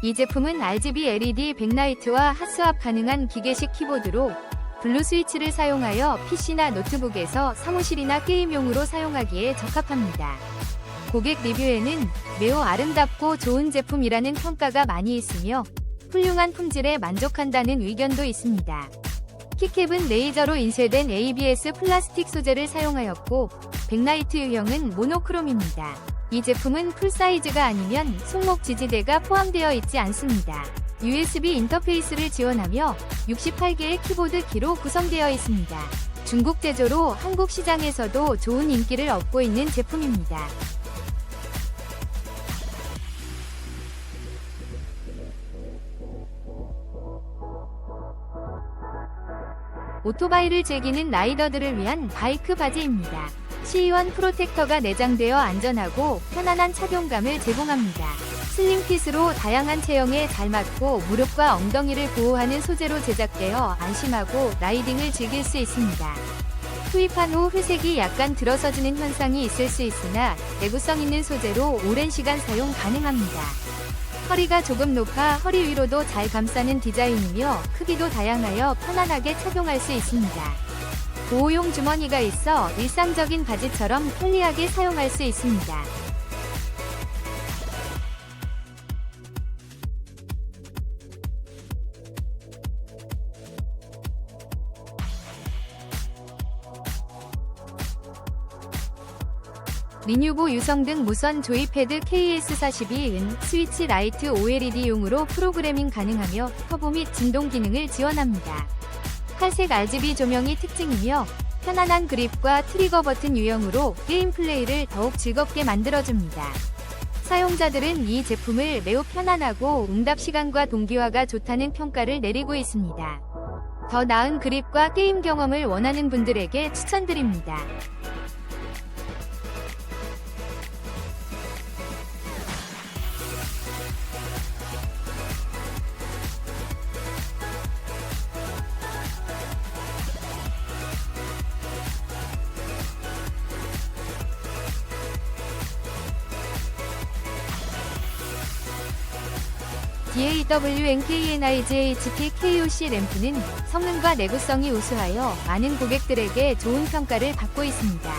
이 제품은 RGB LED 백라이트와 핫스왑 가능한 기계식 키보드로 블루 스위치를 사용하여 PC나 노트북에서 사무실이나 게임용으로 사용하기에 적합합니다. 고객 리뷰에는 매우 아름답고 좋은 제품이라는 평가가 많이 있으며 훌륭한 품질에 만족한다는 의견도 있습니다. 키캡은 레이저로 인쇄된 ABS 플라스틱 소재를 사용하였고 백라이트 유형은 모노크롬입니다. 이 제품은 풀사이즈가 아니면 손목 지지대가 포함되어 있지 않습니다. USB 인터페이스를 지원하며 68개의 키보드 키로 구성되어 있습니다. 중국 제조로 한국 시장에서도 좋은 인기를 얻고 있는 제품입니다. 오토바이를 즐기는 라이더들을 위한 바이크 바지입니다. C1 프로텍터가 내장되어 안전하고 편안한 착용감을 제공합니다. 슬림핏으로 다양한 체형에 잘 맞고 무릎과 엉덩이를 보호하는 소재로 제작되어 안심하고 라이딩을 즐길 수 있습니다. 투입한 후 회색이 약간 들어서지는 현상이 있을 수 있으나 내구성 있는 소재로 오랜 시간 사용 가능합니다. 허리가 조금 높아 허리 위로도 잘 감싸는 디자인이며 크기도 다양하여 편안하게 착용할 수 있습니다. 보호용 주머니가 있어 일상적인 바지처럼 편리하게 사용할 수 있습니다. 리뉴보 유성 등 무선 조이패드 KS42은 스위치 라이트 OLED용으로 프로그래밍 가능하며 터보 및 진동 기능을 지원합니다. 탈색 RGB 조명이 특징이며 편안한 그립과 트리거 버튼 유형으로 게임 플레이를 더욱 즐겁게 만들어줍니다. 사용자들은 이 제품을 매우 편안하고 응답 시간과 동기화가 좋다는 평가를 내리고 있습니다. 더 나은 그립과 게임 경험을 원하는 분들에게 추천드립니다. DAWNKNIGHT KOC 램프는 성능과 내구성이 우수하여 많은 고객들에게 좋은 평가를 받고 있습니다.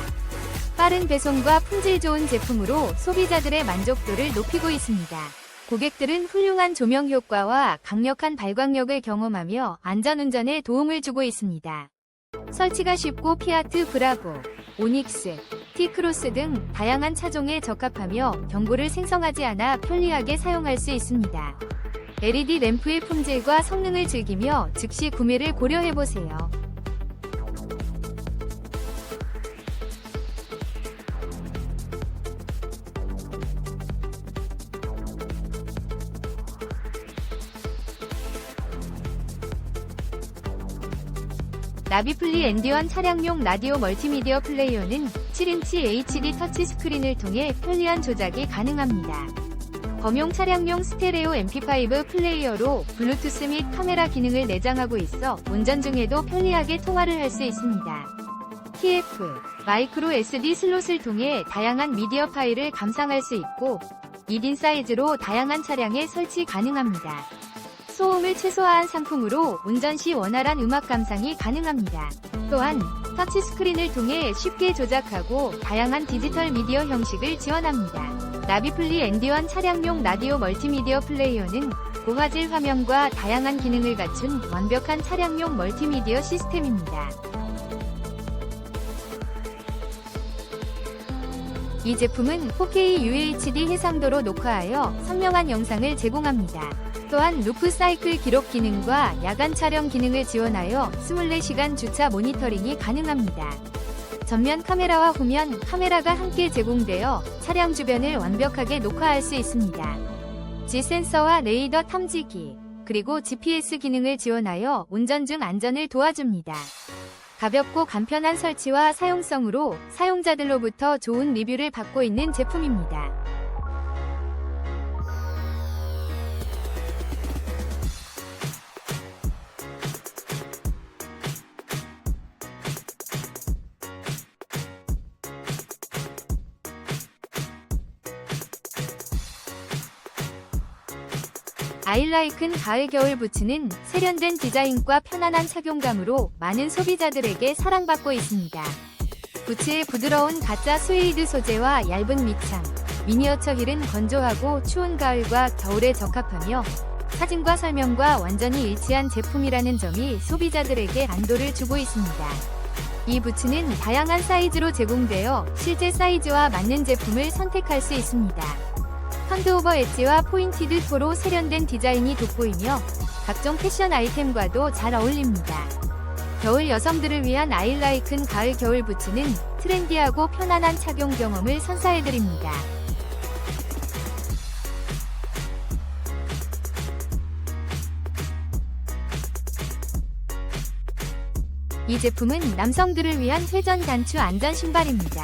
빠른 배송과 품질 좋은 제품으로 소비자들의 만족도를 높이고 있습니다. 고객들은 훌륭한 조명 효과와 강력한 발광력을 경험하며 안전운전에 도움을 주고 있습니다. 설치가 쉽고 피아트 브라보, 오닉스, T크로스 등 다양한 차종에 적합하며 경고를 생성하지 않아 편리하게 사용할 수 있습니다. LED 램프의 품질과 성능을 즐기며 즉시 구매를 고려해보세요. 나비플리 엔디원 차량용 라디오 멀티미디어 플레이어는 7인치 HD 터치 스크린을 통해 편리한 조작이 가능합니다. 검용 차량용 스테레오 MP5 플레이어로 블루투스 및 카메라 기능을 내장하고 있어 운전 중에도 편리하게 통화를 할 수 있습니다. TF, 마이크로 SD 슬롯을 통해 다양한 미디어 파일을 감상할 수 있고 1인 사이즈로 다양한 차량에 설치 가능합니다. 소음을 최소화한 상품으로 운전 시 원활한 음악 감상이 가능합니다. 또한 터치스크린을 통해 쉽게 조작하고 다양한 디지털 미디어 형식을 지원합니다. 나비플리 엔디원 차량용 라디오 멀티미디어 플레이어는 고화질 화면과 다양한 기능을 갖춘 완벽한 차량용 멀티미디어 시스템입니다. 이 제품은 4K UHD 해상도로 녹화하여 선명한 영상을 제공합니다. 또한 루프 사이클 기록 기능과 야간 촬영 기능을 지원하여 24시간 주차 모니터링이 가능합니다. 전면 카메라와 후면 카메라가 함께 제공되어 차량 주변을 완벽하게 녹화할 수 있습니다. G 센서와 레이더 탐지기, 그리고 GPS 기능을 지원하여 운전 중 안전을 도와줍니다. 가볍고 간편한 설치와 사용성으로 사용자들로부터 좋은 리뷰를 받고 있는 제품입니다. 아일라이큰 가을 겨울 부츠는 세련된 디자인과 편안한 착용감으로 많은 소비자들에게 사랑받고 있습니다. 부츠의 부드러운 가짜 스웨이드 소재와 얇은 밑창, 미니어처 힐은 건조하고 추운 가을과 겨울에 적합하며 사진과 설명과 완전히 일치한 제품이라는 점이 소비자들에게 안도를 주고 있습니다. 이 부츠는 다양한 사이즈로 제공되어 실제 사이즈와 맞는 제품을 선택할 수 있습니다. 펀드오버 엣지와 포인티드 토로 세련된 디자인이 돋보이며 각종 패션 아이템과도 잘 어울립니다. 겨울 여성들을 위한 아일라이큰 가을 겨울 부츠는 트렌디하고 편안한 착용 경험을 선사해드립니다. 이 제품은 남성들을 위한 회전 단추 안전 신발입니다.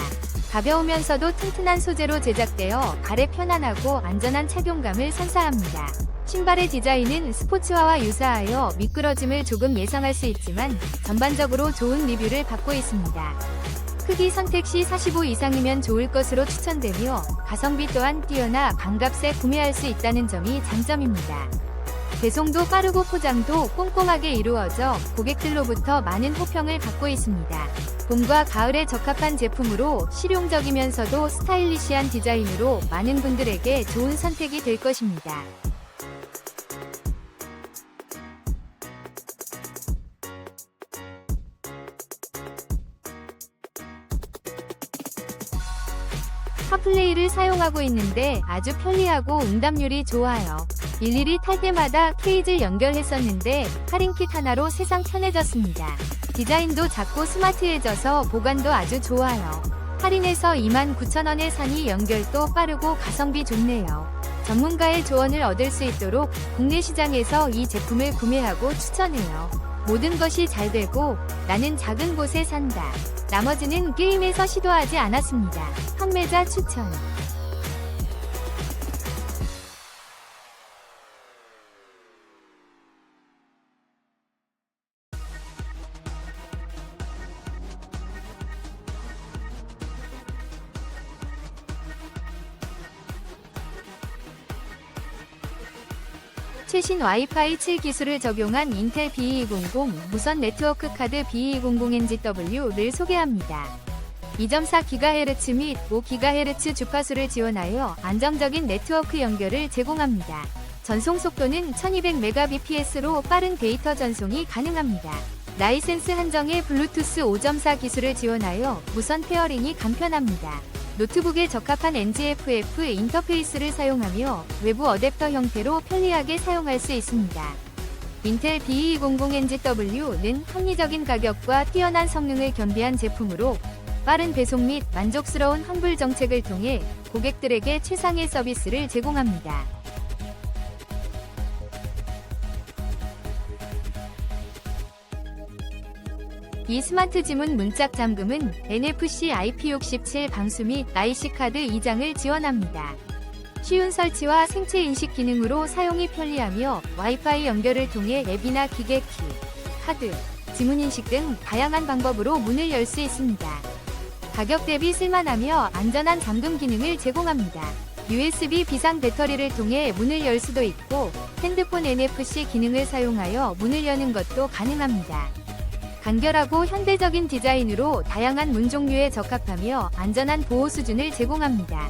가벼우면서도 튼튼한 소재로 제작되어 발에 편안하고 안전한 착용감을 선사합니다. 신발의 디자인은 스포츠화와 유사하여 미끄러짐을 조금 예상할 수 있지만 전반적으로 좋은 리뷰를 받고 있습니다. 크기 선택 시 45 이상이면 좋을 것으로 추천되며 가성비 또한 뛰어나 반값에 구매할 수 있다는 점이 장점입니다. 배송도 빠르고 포장도 꼼꼼하게 이루어져 고객들로부터 많은 호평을 받고 있습니다. 봄과 가을에 적합한 제품으로 실용적이면서도 스타일리시한 디자인으로 많은 분들에게 좋은 선택이 될 것입니다. 카플레이를 사용하고 있는데 아주 편리하고 응답률이 좋아요. 일일이 탈 때마다 케이지를 연결했었는데 할인킷 하나로 세상 편해졌습니다. 디자인도 작고 스마트해져서 보관도 아주 좋아요. 할인해서 29,000원에 사니 연결도 빠르고 가성비 좋네요. 전문가의 조언을 얻을 수 있도록 국내 시장에서 이 제품을 구매하고 추천해요. 모든 것이 잘 되고 나는 작은 곳에 산다. 나머지는 게임에서 시도하지 않았습니다. 판매자 추천. 최신 와이파이 7 기술을 적용한 인텔 B200 무선 네트워크 카드 B200NGW를 소개합니다. 2.4GHz 및 5GHz 주파수를 지원하여 안정적인 네트워크 연결을 제공합니다. 전송 속도는 1200Mbps로 빠른 데이터 전송이 가능합니다. 라이센스 한정의 블루투스 5.4 기술을 지원하여 무선 페어링이 간편합니다. 노트북에 적합한 NGFF 인터페이스를 사용하며 외부 어댑터 형태로 편리하게 사용할 수 있습니다. 인텔 B200NGW는 합리적인 가격과 뛰어난 성능을 겸비한 제품으로 빠른 배송 및 만족스러운 환불 정책을 통해 고객들에게 최상의 서비스를 제공합니다. 이 스마트 지문 문짝 잠금은 NFC IP67 방수 및 IC 카드 2장을 지원합니다. 쉬운 설치와 생체 인식 기능으로 사용이 편리하며 와이파이 연결을 통해 앱이나 기계 키, 카드, 지문 인식 등 다양한 방법으로 문을 열 수 있습니다. 가격 대비 쓸만하며 안전한 잠금 기능을 제공합니다. USB 비상 배터리를 통해 문을 열 수도 있고 핸드폰 NFC 기능을 사용하여 문을 여는 것도 가능합니다. 간결하고 현대적인 디자인으로 다양한 문 종류에 적합하며 안전한 보호 수준을 제공합니다.